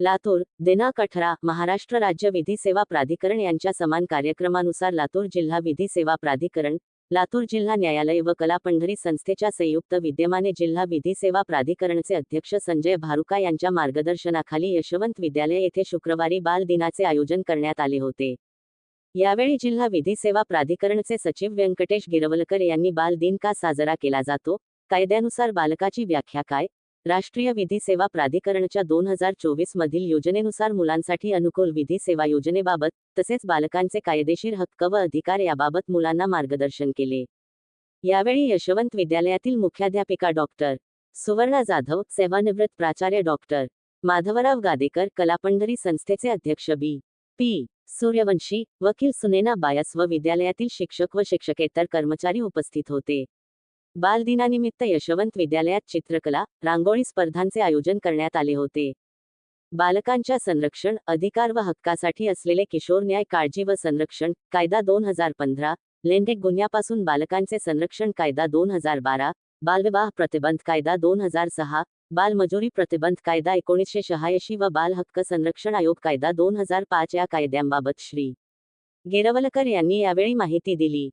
लातूर देना कठरा महाराष्ट्र राज्य विधी सेवा प्राधिकरण यांच्या समान कार्यक्रमानुसार लातूर जिल्हा विधी सेवा प्राधिकरण लातूर जिल्हा न्यायालय व कला पंढरी संस्थेच्या संयुक्त विद्यमाने जिल्हा विधी सेवा प्राधिकरणचे अध्यक्ष संजय भारुका यांच्या मार्गदर्शनाखाली यशवंत विद्यालय येथे शुक्रवारी बाल दिनाचे आयोजन करण्यात आले होते. यावेळी जिल्हा विधी सेवा प्राधिकरणचे सचिव व्यंकटेश गिरवलकर यांनी बाल दिन का साजरा केला जातो कायद्यानुसार बालकाची व्याख्या काय राष्ट्रीय विधी सेवा प्राधिकरणच्या दोन हजार चोवीस मधील योजनेनुसार मुलांसाठी अनुकूल विधी सेवा योजनेबाबत तसेच बालकांचे कायदेशीर हक्क व अधिकार याबाबत मुलांना मार्गदर्शन केले. यावेळी यशवंत विद्यालयातील मुख्याध्यापिका डॉक्टर सुवर्णा जाधव सेवानिवृत्त प्राचार्य डॉक्टर माधवराव गादेकर कलापंढरी संस्थेचे अध्यक्ष बी. पी. सूर्यवंशी वकील सुनेना बायस व विद्यालयातील शिक्षक व शिक्षकेतर कर्मचारी उपस्थित होते. बालदिनानिमित्त यशवंत विद्यालयात चित्रकला रांगोळी स्पर्धांचे आयोजन करण्यात आले होते. बालकांच्या संरक्षण अधिकार व हक्कासाठी असलेले किशोर न्याय काळजी व संरक्षण कायदा दोन हजार पंधरा लैंगिक गुन्ह्यापासून बालकांचे संरक्षण कायदा दोन हजार बारा बालविवाह प्रतिबंध कायदा दोन हजार सहा बालमजुरी प्रतिबंध कायदा एकोणीसशे शहाऐंशी व बाल हक्क संरक्षण आयोग कायदा दोन हजार पाच या कायद्यांबाबत श्री. गिरवलकर यांनी यावेळी माहिती दिली.